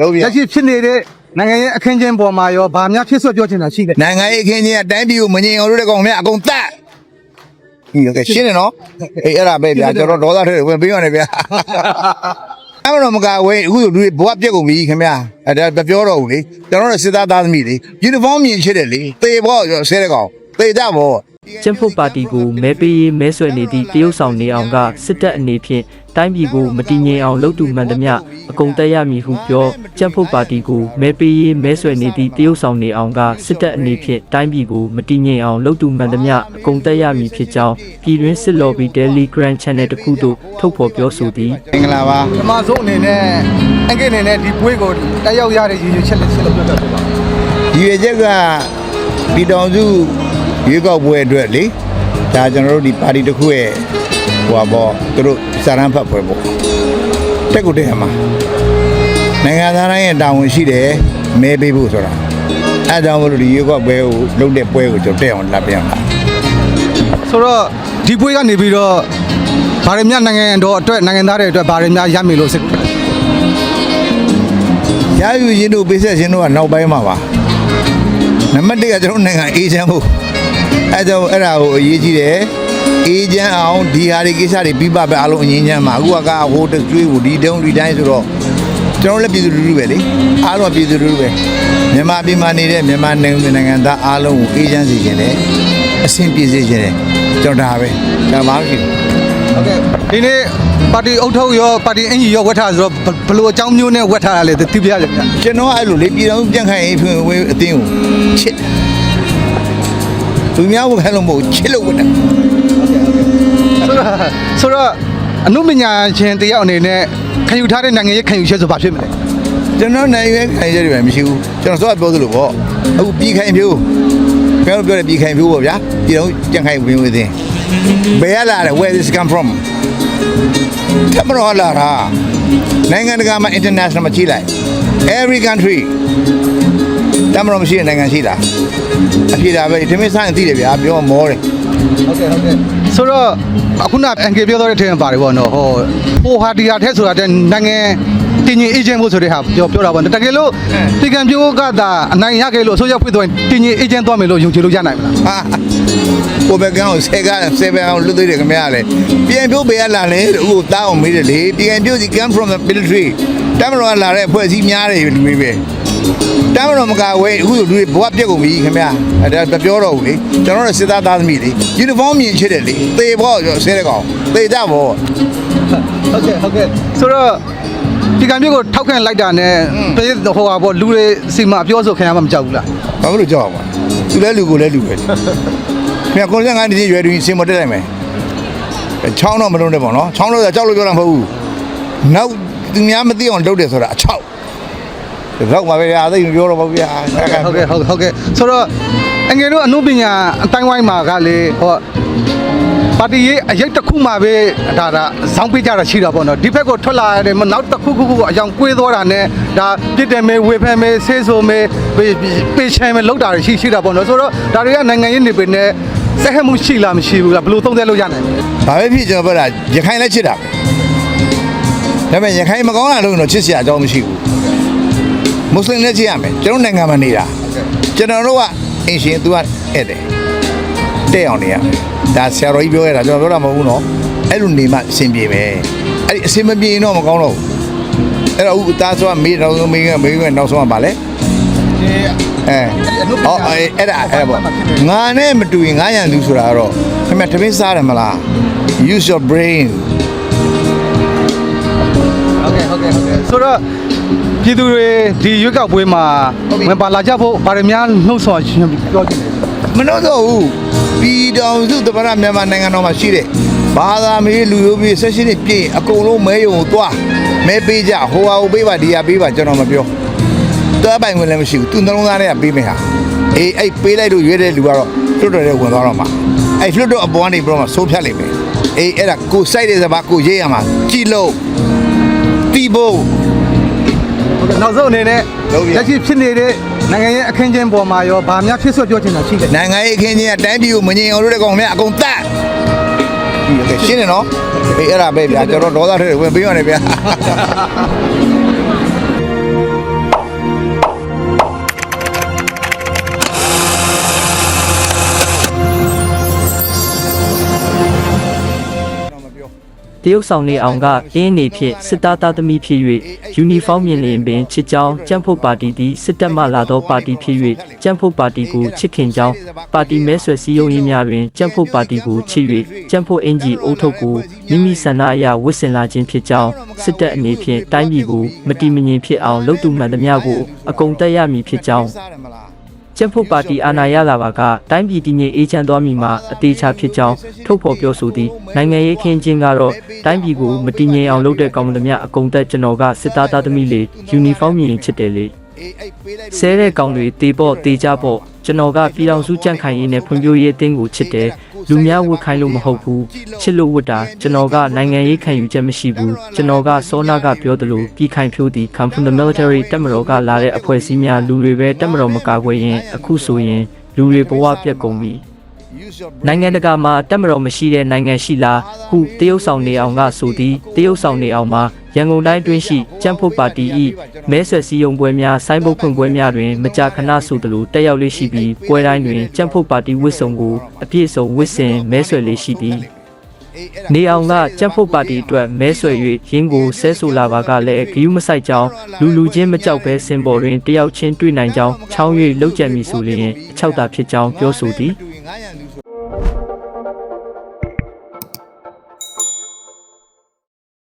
လုံးပြလက်ရှိဖြစ်နေတဲ့နိုင်ငံရေးအခင်းကျင်းပေါ်မှာရောဗာများဖြစ်ဆွပြောချင်တာရှိတယ်နိုင်ငံရေးအခင်းချင်းကတိုင်းပြည်ကိုမငြိမ်အောင်လုပ်တဲ့ကောင်များအကုန်တတ်ဒီကရှင်းနေနော်အေးအဲ့ဒါပဲဗျာကျွန်တော်ဒေါသထဲဝင်ပေးရနေဗျာအမတော်မကဝေးအခုလူတွေဘဝပြက်ကုန်ပြီခင်ဗျာအဲ့ဒါမပြောတော့ဘူးလေကျွန်တော်တို့စစ်သားသားသမီးလေယူနီဖောင်းမြင်ချစ်တယ်လေသေဘောဆဲတဲ့ကောင် သေကြဘောကျန်းဖုတ်ပါတီကိုမဲပေးရေးမဲဆွယ်နေသည့်တရုတ်ဆောင်နေအောင်ကစစ်တပ်အနေဖြင့်တိုင်းပြည်ကိုမတည်ငြိမ်အောင်လုပ်တူမှန်သမျှအကုန်တက်ရမည်ဟုပြောကျန်းဖုတ်ပါတီကိုမဲပေးရေးမဲဆွယ်နေသည့်တရုတ်ဆောင်နေအောင်ကစစ်တပ်အနေဖြင့်တိုင်းပြည်ကိုမတည်ငြိမ်အောင်လုပ်တူမှန်သမျှအကုန်တက်ရမည်ဖြစ်ကြောင်းပြည်တွင်းစစ်လော်ဘီ Telegram Channel တစ်ခုသို့ထုတ်ဖော်ပြောဆိုသည်မင်္ဂလာပါပထမဆုံးအနေနဲ့အင်္ဂိတ်အနေနဲ့ဒီပွဲကိုတက်ရောက်ရတဲ့ရည်ရွယ်ချက်လေးချက်လို့ပြောတတ်ပါဒီရချက်ကပြည်တော်စု ရွေးကောက်ပွဲအတွက်လေဒါကျွန်တော်တို့ဒီပါတီတစ်ခုရဲ့ဟိုပါပေါ့သူတို့စာရန်ဖတ်ပွဲပေါ့တက်ကိုတက်ရမှာနိုင်ငံသားတိုင်းရဲ့တာဝန်ရှိတယ်မဲပေးဖို့ဆိုတာအဲဒါကြောင့်မလို့ဒီရွေးကောက်ပွဲကိုလုပ်တဲ့ပွဲကိုကျွန်တော်တက်အောင်လာပြန်တာဆိုတော့ဒီပွဲကနေပြီးတော့ဗာရမြနိုင်ငံတော်အတွက်နိုင်ငံသားတွေအတွက်ဗာရမြရမယ်လို့စစ်ရယူရင်တို့ပေးဆက်ရှင်တို့ကနောက်ပိုင်းမှာပါနံပါတ်1ကကျွန်တော်နိုင်ငံအေဂျင့်ဖို့ အဲကြောင့်အဲ့ဒါကိုအရေးကြီးတယ်အေဂျင့်အောင်ဒီဟာတွေကိစ္စတွေပြီးပါပဲအားလုံးအငင်းချမ်းမှာအခုကဟိုတကျွေးကိုဒီတုံးဒီတိုင်းဆိုတော့ကျွန်တော်လည်းပြည်သူလူထုပဲလေအားလုံးပြည်သူလူထုပဲမြန်မာပြည်မှာနေတဲ့မြန်မာနိုင်ငံနိုင်ငံသားအားလုံးကိုအေဂျင့်စီခြင်းတယ်အဆင်ပြေစေခြင်းတယ်ကျွန်တော်ဒါပဲဒါမှမရှိဘူးဟုတ်ကဲ့ဒီနေ့ပါတီအုပ်ထုတ်ရောပါတီအင်ကြီးရောဝတ်ထားဆိုတော့ဘဘလို့အကြောင်းမျိုးနဲ့ဝတ်ထားတာလဲသိပြရစေဗျာကျွန်တော်အဲ့လိုလေပြည်တော်ပြန်ခိုင်ရေးဖွင့်ဝေးအတင်းကိုချစ်တယ် သူများကိုခိုင်းလို့မဟုတ်ချစ်လို့ဝတ်တယ်ဆိုတော့ဆိုတော့အနုပညာရှင်တယောက်အနေနဲ့ခံယူထားတဲ့နိုင်ငံရေးခံယူချက်ဆိုဘာဖြစ်မလဲကျွန်တော်နိုင်ရွေးခိုင်ရတယ်မရှိဘူးကျွန်တော်စောပြောသလိုပေါ့အခုပြည်ခိုင်ဖြိုးပြောပြောတယ်ပြည်ခိုင်ဖြိုးပေါ့ဗျာပြည်တော်ပြန်ခိုင်ဝင်ဝင်တင်ဘယ်ရလာလဲ where this come from တမတော်လာတာနိုင်ငံတကာမှာ international မှာကြည့်လိုက် every country တမတော်မရှိတဲ့နိုင်ငံရှိလားအဖြစ်ဒါပဲဒီမင်းဆိုင်သိတယ်ဗျာပြောမောတယ်ဟုတ်ကဲ့ဟုတ်ကဲ့ဆိုတော့အခုနအန်ကေပြောတော့တဲ့အထက်မှာပါတယ်ပေါ့နော်ဟောဟိုဟာဒီဟာထက်ဆိုတာတဲ့နိုင်ငံတင်ရင်အေဂျင့်ဖို့ဆိုတဲ့ဟာပြောပြောတာပေါ့နော်တကယ်လို့ဒီကံပြိုးကသာအနိုင်ရခဲ့လို့အစိုးရဖွင့်သွားရင်တင်ရင်အေဂျင့်သွားမယ်လို့ယုံကြည်လို့ရနိုင်မလားဟာကိုပဲကောင်ဆဲကဆဲပဲအောင်လွတ်သေးတယ်ခင်ဗျားလေပြန်ပြုတ်ပေးရလာလေအခုတားအောင်မေးတယ်လေပြန်ပြုတ်စီ come from the military တမတော်ကလာတဲ့အဖွဲ့အစည်းများတယ်လူတွေပဲ တမတော်မကဝေးအခုလူတွေဘဝပြက်ကုန်ပြီခင်ဗျာအဲဒါမပြောတော့ဘူးလေကျွန်တော်တို့စစ်သားသားသမီးလေယူနီဖောင်းမြင်ချစ်တယ်လေသေဘောဆဲတဲ့ကောင်သေကြဘောဟုတ်ကဲ့ဟုတ်ကဲ့ဆိုတော့ဒီကံပြိုးကိုထောက်ခံလိုက်တာနဲ့တည်းဟိုဟာပေါ့လူတွေစီမအပြောဆိုခံရမှမကြောက်ဘူးလားဘာလို့ကြောက်အောင်သူလဲလူကိုလဲလူပဲခင်ဗျာ95နှစ်ရွယ်တွင်စင်မတက်လိုက်မယ်ချောင်းတော့မလုံးနဲ့ပေါ့နော်ချောင်းလို့ကြောက်လို့ပြောတာမဟုတ်ဘူးနောက်သူများမသိအောင်လုပ်တယ်ဆိုတာအချောက် တော့ပါပဲဗျာသိမပြောတော့ပါဗျာဟုတ်ကဲ့ဟုတ်ကဲ့ဟုတ်ကဲ့ဆိုတော့အငယ်တို့အနုပညာအတိုင်းဝိုင်းမှာကလေဟောပါတီရေးအရေးတစ်ခုမှပဲဒါဒါဇောင်းပေးကြတာရှိတာပေါ့နော်ဒီဘက်ကိုထွက်လာရတယ်နောက်တစ်ခုခုခုအကြောင်းကွေးသွားတာနဲ့ဒါပြစ်တယ်မဲဝေဖန်မဲဆေးဆိုမဲပေးချင်မဲလောက်တာရှိရှိတာပေါ့နော်ဆိုတော့ဒါတွေကနိုင်ငံရေးနေပင်နဲ့စက်ဟမှုရှိလားမရှိဘူးလားဘယ်လိုသုံးသပ်လို့ရနိုင်လဲဘာပဲဖြစ်ကျွန်တော်ပြောတာရခိုင်လည်းချစ်တာပဲဒါပေမဲ့ရခိုင်မကောင်းတာလို့တော့ချစ်စရာအကြောင်းမရှိဘူး မွတ်စလင်လည်းချစ်ရမယ်ကျွန်တော်နိုင်ငံမှာနေတာကျွန်တော်တို့ကအင်ရှင် तू ကဧည့်တယ်တဲ့အောင်နေရမယ်ဒါဆရာတော်ကြီးပြောရတာကျွန်တော်ပြောတာမဟုတ်ဘူးနော်အဲ့လိုနေမှအဆင်ပြေပဲအဲ့ဒီအဆင်မပြေရင်တော့မကောင်းတော့ဘူးအဲ့တော့အခုသားဆိုကမေးတော့မေးကမေးကနောက်ဆုံးကပါလေအဲဟောအဲ့အဲ့ဒါအဲ့ဒါပေါ့ငါနဲ့မတူရင်ငါရန်သူဆိုတာကတော့ခင်ဗျတပင်းစားတယ်မလား use your brain ဟုတ်ကဲ့ဟုတ်ကဲ့ဟုတ်ကဲ့ဆိုတော့ ပြည်သူတွေဒီရွေးကောက်ပွဲမှာဝင်ပါလာကြဖို့ဗာရများနှုတ်ဆော်ရှင်ပြောချင်တယ်မနှုတ်တော့ဘူးပြည်တော်စုတပရမြန်မာနိုင်ငံတော်မှာရှိတဲ့ဘာသာမေးလူမျိုးပြည်ဆက်ရှင်တွေပြည်အကုန်လုံးမဲယုံကိုသွားမဲပေးကြဟိုဟာကိုပေးပါဒီဟာပေးပါကျွန်တော်မပြောတွဲပိုင်ဝင်လည်းမရှိဘူးသူနှလုံးသားထဲကပေးမယ်ဟာအေးအဲ့ပေးလိုက်လို့ရွေးတဲ့လူကတော့လွတ်တော်တဲ့ဝင်သွားတော့မှာအဲ့လွတ်တော်အပေါ်ကနေပြီးတော့မှဆိုးဖြတ်လိုက်မယ်အေးအဲ့ဒါကိုစိုက်တဲ့စပါးကိုရေးရမှာကြည်လို့တီးဖို့ဟုတ်ကဲ့ နောက်ဆုံးအနေနဲ့လုပ်ပြလက်ရှိဖြစ်နေတဲ့နိုင်ငံရေးအခင်းကျင်းပေါ်မှာရောဗာများဖြစ်ဆွပြောချင်တာရှိတယ်နိုင်ငံရေးအခင်းချင်းကတိုင်းပြည်ကိုမငြိမ်အောင်လုပ်တဲ့ကောင်များအကုန်တတ်ဒီကရှင်းနေနော်အေးအဲ့ဒါပဲဗျာကျွန်တော်ဒေါသထဲဝင်ပေးရနေဗျာ တရုတ်ဆောင်နေအောင်ကအင်းနေဖြင့်စစ်သားသားသမီးဖြစ်၍ယူနီဖောင်းမြင်လျင်ပင်ချစ်ကြောင်းကြံ့ဖို့ပါတီသည်စစ်တပ်မှလာသောပါတီဖြစ်၍ကြံ့ဖို့ပါတီကိုချစ်ခင်ကြောင်းပါတီမဲဆွယ်စည်းရုံးရေးများတွင်ကြံ့ဖို့ပါတီကိုချစ်၍ကြံ့ဖို့အင်ဂျီအုပ်ထုပ်ကိုမိမိဆန္ဒအရဝစ်ဆင်လာခြင်းဖြစ်ကြောင်းစစ်တပ်အနေဖြင့်တိုင်းပြည်ကိုမတီမငြိမ်ဖြစ်အောင်လုပ်သူမှန်သမျှကိုအကုန်တက်ရမည်ဖြစ်ကြောင်း ကျန်းဖို့ပါတီအာဏာရလာပါကတိုင်းပြည်တည်ငြိမ်အေးချမ်းသွားမည်မှာအသေးချာဖြစ်ကြောင်းထုတ်ဖော်ပြောဆိုသည်နိုင်ငံရေးခင်းချင်းကတော့တိုင်းပြည်ကိုမတည်ငြိမ်အောင်လုပ်တဲ့ကောင်မသမျှအကုန်သက်ကျွန်တော်ကစစ်သားသားသမီးလေးယူနီဖောင်းမြင်ချစ်တယ်လေဆဲတဲ့ကောင်တွေတေပေါ့တေကြပေါ့ကျွန်တော်ကပြည်တော်စုကြန့်ခိုင်ရေးနဲ့ဖွံ့ဖြိုးရေးအသင်းကိုချစ်တယ် လူများဝတ်ခိုင်းလို့မဟုတ်ဘူးချစ်လို့ဝတ်တာကျွန်တော်ကနိုင်ငံရေးခံယူချက်မရှိဘူးကျွန်တော်ကစောနာကပြောသလိုပြည်ခိုင်ဖြိုးသည် come from the military တက်မတော်ကလာတဲ့အဖွဲ့အစည်းများလူတွေပဲတက်မတော်မကာကွယ်ရင်အခုဆိုရင်လူတွေဘဝပြတ်ကုန်ပြီ နိုင်ငံတကာမှာတက်မတော်မရှိတဲ့နိုင်ငံရှိလားဟုတရုတ်ဆောင်နေအောင်ကဆိုသည်တရုတ်ဆောင်နေအောင်မှာရန်ကုန်တိုင်းတွင်းရှိကျန်းဖို့ပါတီ၏မဲဆွယ်စည်းရုံးပွဲများဆိုင်းဘုတ်ဖွင့်ပွဲများတွင်မကြာခဏဆိုသလိုတက်ရောက်လေးရှိပြီးပွဲတိုင်းတွင်ကျန်းဖို့ပါတီဝစ်စုံကိုအပြည့်စုံဝစ်စင်မဲဆွယ်လေးရှိသည်နေအောင်ကကျန်းဖို့ပါတီအတွက်မဲဆွယ်၍ရင်းကိုဆဲဆိုလာပါကလည်းဂယူးမဆိုင်ကြောင်းလူလူချင်းမကြောက်ဘဲစင်ပေါ်တွင်တယောက်ချင်းတွေ့နိုင်ကြောင်းချောင်း၍လောက်ကျန်မည်ဆိုလျင်အချောက်တာဖြစ်ကြောင်းပြောဆိုသည်